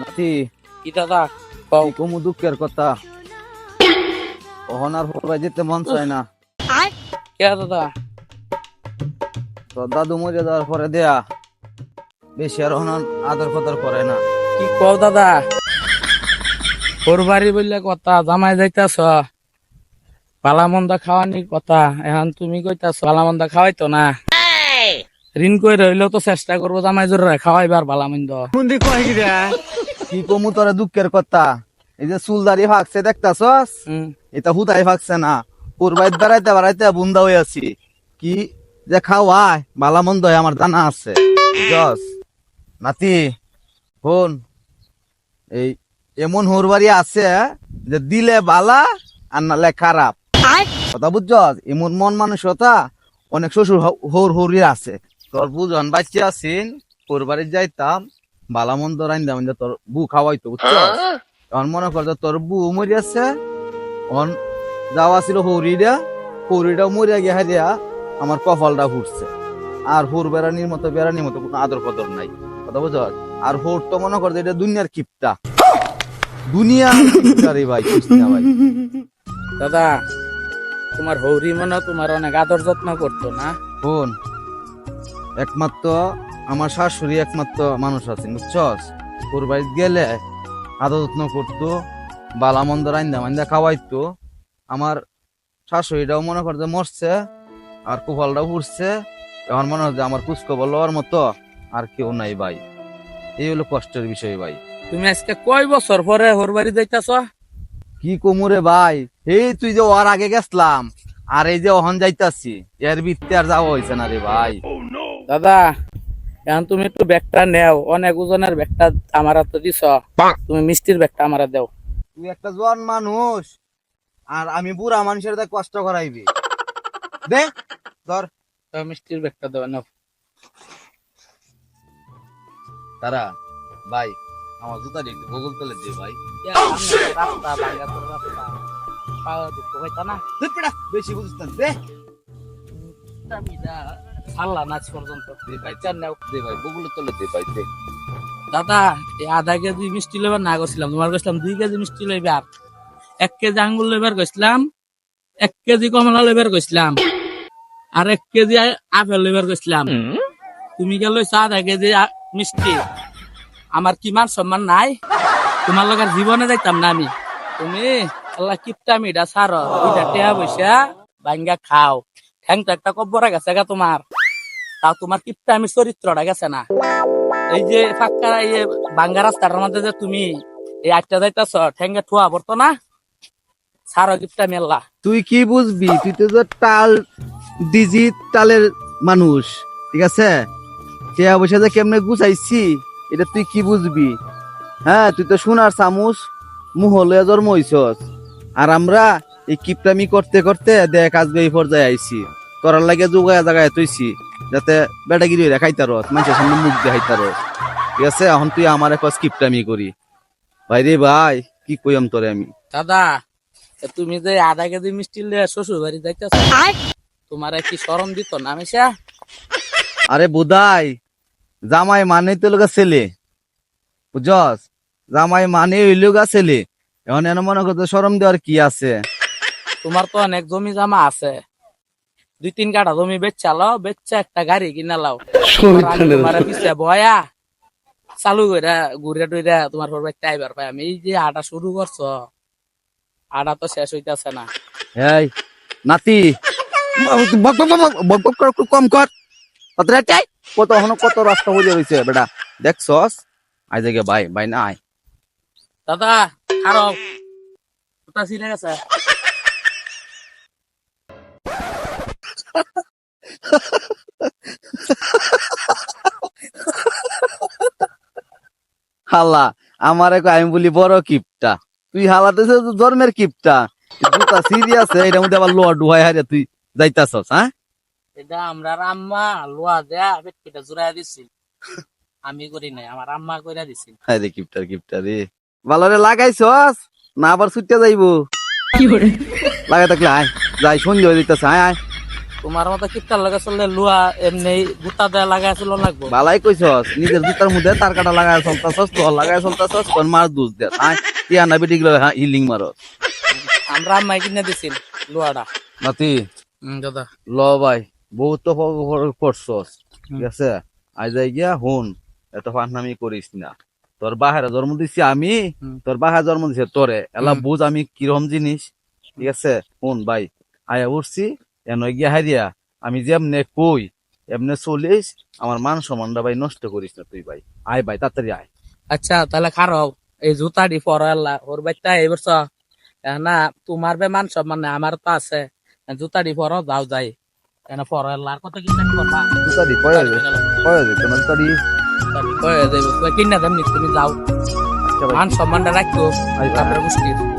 নাতি। কি দাদা? কও কমু দুঃখের কথা। অহনার হরবাই যেতে মন চায় না। কে দাদা? তো দাদু মরে যাওয়ার পরে দেয়া। বেশি আর অহনার আদর কদর করে না। কি কও দাদা? ওর বাড়ি বললে কথা জামাই যাইতাছ। পালা মন্দা খাওয়ানি কথা। এখন তুমি কইতাছ পালা মন্দা খাওয়াইতো না। ঋণ কই রইলেও তো চেষ্টা করব জামাই জোরে খাওয়াইবার পালা মন্দ কি কমু তোরা দুঃখের কথা? এই যে চুলদারি ফাঁকছে দেখতাছস? হুম। এটা হুতাই ফাঁকছে না। পূর্বাইত বেড়াইতে বেড়াইতে বুন্দা হয়ে আছি। কি যে খাওয়ায় বালা মন্দ হয় আমার জানা আছে। জস নাতি ফোন এই এমন হুরবাড়ি আছে যে দিলে বালা আর নালে খারাপ। কথা বুঝছ এমন মন মানসিকতা অনেক শ্বশুর হৌর হৌরি আছে। তোর বুঝন বাচ্চা আছিন হুরবাড়ি যাইতাম বালা মন্দ রাইন্দা মাইন্দা তোর বু খাওয়াইতো বুঝছস এখন মনে কর যে তোর বউ মরি আছে অন যাওয়া ছিল হৌরিটা হৌরিটা মরিয়া গিয়া হারিয়া আমার কপালটা ফুটছে আর হোর বেড়ানির মতো বেড়ানির মতো কোনো আদর কদর নাই কথা বুঝছ? আর হোর তো মনে কর যে এটা দুনিয়ার কিপটা। দুনিয়া রে ভাই বুঝছি ভাই? দাদা তোমার হৌরি মনে তোমার অনেক আদর যত্ন করতো না? শোন একমাত্র আমার শাশুড়ি একমাত্র মানুষ আছেন বুঝছস? ওর বাড়িতে গেলে আদর যত্ন করতো বালা মন্দ রান্দা মান্দা খাওয়াইতো। আমার শাশুড়িটাও মনে করে যে মরছে আর কুফালটাও উঠছে এখন মনে হয় যে আমার কুচকবল লওয়ার মতো আর কেউ নাই ভাই। এই হলো কষ্টের বিষয় ভাই। তুমি আজকে কয় বছর পরে হোর বাড়ি যাইতাছ? কি কমুরে ভাই? এই তুই যে ওর আগে গেছলাম আর এই যে অহন যাইতাছি এর ভিত্তি আর যাওয়া হয়েছে না রে ভাই। দাদা এখন তুমি একটু ব্যাগটা নেও। অনেক ওজনের ব্যাগটা আমার হাতে দিছ। তুমি মিষ্টির ব্যাগটা আমার দেও। তুই একটা জোয়ান মানুষ আর আমি বুড়া মানুষের দেখ কষ্ট করাইবি। দে ধর। মিষ্টির ব্যাগটা নাও। তারা ভাই আমার জুতা একটু গুগল তলে দে ভাই। রাস্তা ভাঙ্গা তোর রাস্তা। পাওয়া দুঃখ হইতা না। বেশি বুঝিস না দে। ছাড়লা নাচ পর্যন্ত চার নেও দে ভাই গুগল তলে দে ভাই দে। দাদা এই আধা কেজি মিষ্টি লেবার না করছিলাম তোমার কইছিলাম দুই কেজি মিষ্টি লইবার। এক কেজি আঙ্গুর লেবার কইছিলাম এক কেজি কমলা লেবার কইছিলাম আর এক কেজি আপেল লেবার কইছিলাম তুমি গেল আধা কেজি মিষ্টি। আমার কি মান সম্মান নাই? তোমার লোকের জীবনে যাইতাম না আমি। তুমি আল্লাহ কিপটা মিডা সার টেয়া বৈশা ভাঙ্গা খাও। ঠ্যাং তো একটা কব্বরা গেছে গা তোমার। তাও তোমার কিপটা আমি চরিত্রটা, গেছে না? এই যে ফাঁকা, এই বাঙ্গা রাস্তাটার মধ্যে যে তুমি এই আটটা যাইতাছ, ঠেঙ্গে ঠুয়া পড়তো না? সারা গিফটটা মেললা। তুই কি বুঝবি? তুই তো যে টাল ডিজিটালের মানুষ, ঠিক আছে? টিয়া পয়সা যে কেমনে গুছাইছি, এটা তুই কি বুঝবি? হ্যাঁ তুই তো সোনার চামচ, মুহলে জন্ম হইছস। আর আমরা এই কিপটামি করতে করতে দেখ আজকে এই পর্যায়ে আইছি। করার লাগে যোগায় জায়গায় তুইছি যাতে বেটাগিরি হইরা খাইতারস মানুষের সামনে মুখ দেখাইতারস ঠিক আছে এখন তুই আমার এক কিপটামি করি। ভাই রে ভাই কি কইম তোরে আমি? দাদা তুমি যে আধা কেজি মিষ্টি লিয়ে শ্বশুর বাড়ি যাইতেছ তোমার কি শরম দিত না মিশা? আরে বুদাই জামাই মানে তো লোক ছেলে। বুঝস জামাই মানে ওই লোক ছেলে। এখন এনে মনে করতে শরম দেওয়ার কি আছে? তোমার তো অনেক জমি জামা আছে। দুই তিন কাঠা জমি বেচা লাও বেচা একটা গাড়ি কিনা লাও। তোমার পিছিয়ে বয়া চালু করে ঘুরে টুরে তোমার পর টাইবার পাই আমি এই যে আটা শুরু করছ আটা তো শেষ হইতাছে না। এই নাতি। বক বক বক বক বক কর, কম কর। কত রেটাই কত হন কত রাস্তা হয়ে রয়েছে বেটা। দেখছস? আই জায়গা ভাই ভাই না আয়। দাদা খারাপ। ছিঁড়ে গেছে। হালা আমার এক আমি বলি বড় কিপটা। তুই হালাতে জন্মের কিপটা। জুতা সিরিয়াস এটার মধ্যে আবার লোয়া ডুহাই হারে তুই যাইতাছস হ্যাঁ? এটা আমরা আম্মা লোয়া দেয়া পেটটা জুড়াই দিছি আমি করি নাই আমার আম্মা কইরা দিছি আরে কিপটার কিপটার রে। ভালো রে লাগাইছস? না আবার ছুটতে যাইবো। লাগাই থাকলে আয় যাই সন্ধ্যে হয়ে দিতেছে আয় আয়। তোমার মতো কিপটার লাগে চললে লুয়া এমনি গুতা দেয়া লাগাই চলো লাগবো। বালাই কইছস নিজের জুতার মধ্যে তার কাটা লাগায় চলতাছস তোর লাগায় চলতাছস কোন মার দুধ দে। টিয়া না বেটি গুলো হিলিং মারো আমরা আম্মাই কিনে দিছিল লুয়াটা। নাতি দাদা। ল ভাই বহুত তো পড়ছস ঠিক আছে? আজ যাই গিয়া হুন এত ফান্নামি করিস না। তোর বাহারে জন্ম দিছি আমি। তোর বাহার জন্ম দিছে তোরে। এলা। বুঝ আমি কিরম জিনিস ঠিক আছে? হুন ভাই আয়া উঠছি এন গিয়া হারিয়া আমি যেমনে কই এমনে চলিস আমার মান সম্মানটা ভাই নষ্ট করিস না তুই ভাই। আয় ভাই তাড়াতাড়ি আয়। আচ্ছা তাহলে খারাপ। এই জুতাটি পরাল্লা ওর বাচ্চা এই বছর না তোমার সব মানে আমার তো আছে। জুতাটি পর যাও যাই। এনে পরাল্লা আর কত কিনা করবা। তোমার কিনা কিনা তুমি যাও। আচ্ছা মান সম্মানটা রাখো। তারপরে মুশকিল।